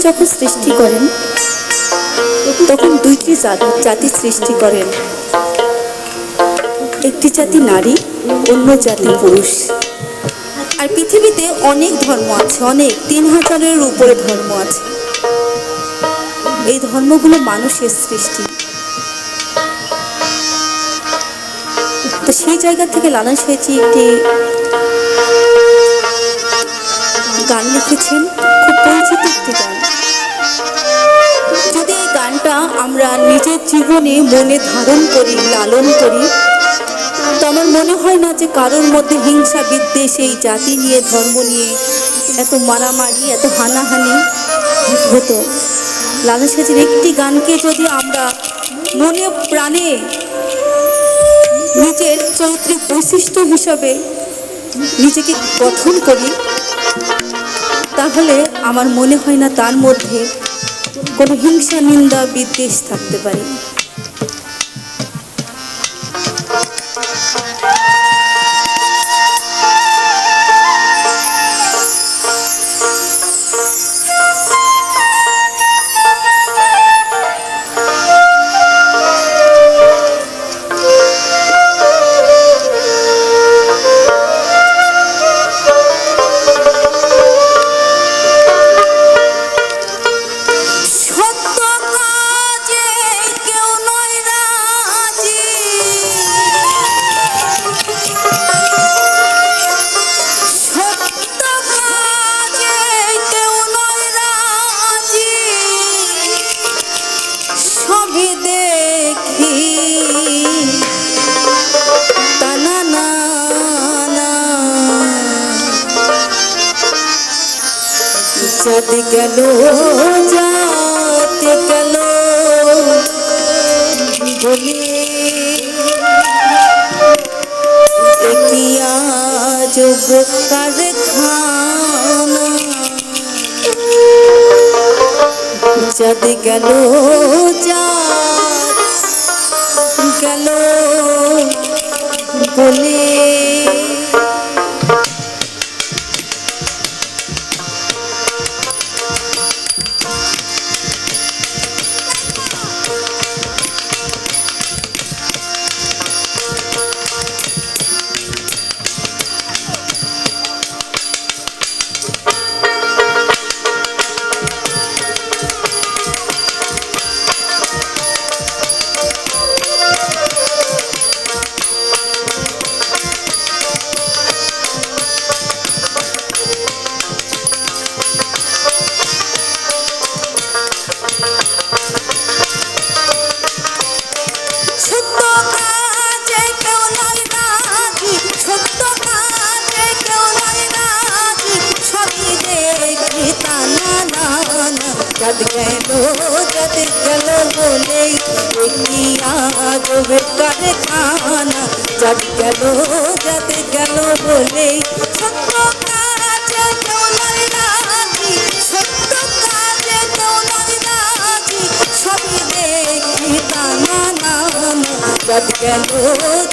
যখন সৃষ্টি করেন, তখন দুইটি জাত- সৃষ্টি করেন। একটি জাতি নারী, অন্য জাতি পুরুষ। আর পৃথিবীতে অনেক ধর্ম আছে, অনেক, তিন হাজারের উপরে ধর্ম আছে। এই ধর্মগুলো মানুষের সৃষ্টি। তো সেই জায়গা থেকে লালন সাহেজি একটি গান লিখেছেন পরিচিত গান যদি এই গানটা আমরা নিজের জীবনে মনে ধারণ করি, লালন করি, তো আমার মনে হয় না যে কারোর মধ্যে হিংসা বিদ্বেষ এই জাতি নিয়ে, ধর্ম নিয়ে এত মারামারি, এত হানাহানি হতো। লালন সাহেজের একটি গানকে যদি আমরা মনে প্রাণে নিজের চরিত্রের বৈশিষ্ট্য হিসাবে নিজেকে গঠন করি তাহলে আমার মনে হয় না তার মধ্যে কোনো হিংসা নিন্দা বিদ্বেষ থাকতে পারে। যাতে গেল যাতে গেল। বলি দেখিয়া যোগ কারখানা গেল যাত না যাদ গেল যাদ গেল বলেই দেখি আজবে কারখানা যাদ গেল যাদ গেল বলেই সত্য না যাদ গেল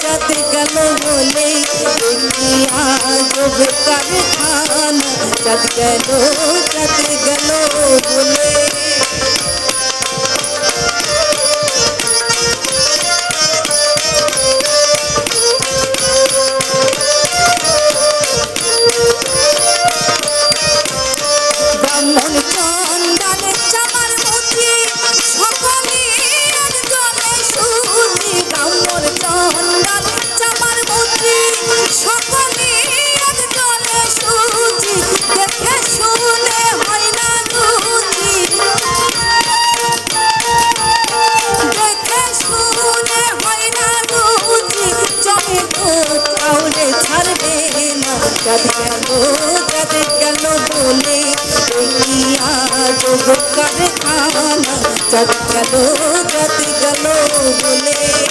যাদ গেল বলে দেখি আজ কারখানা যাদ গেল যাদ গেল বলে যোগ কারখানা যাদ গেল যাদ গেল বলে।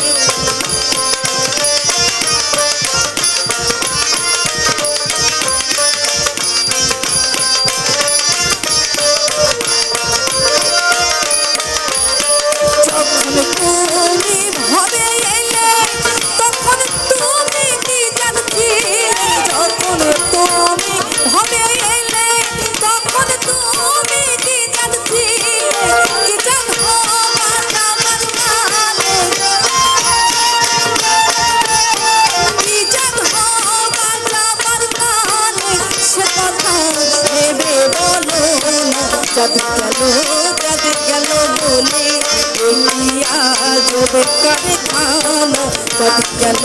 অনুরাগ গেল মনে বলিয়া যোগ কার ধান কত গেল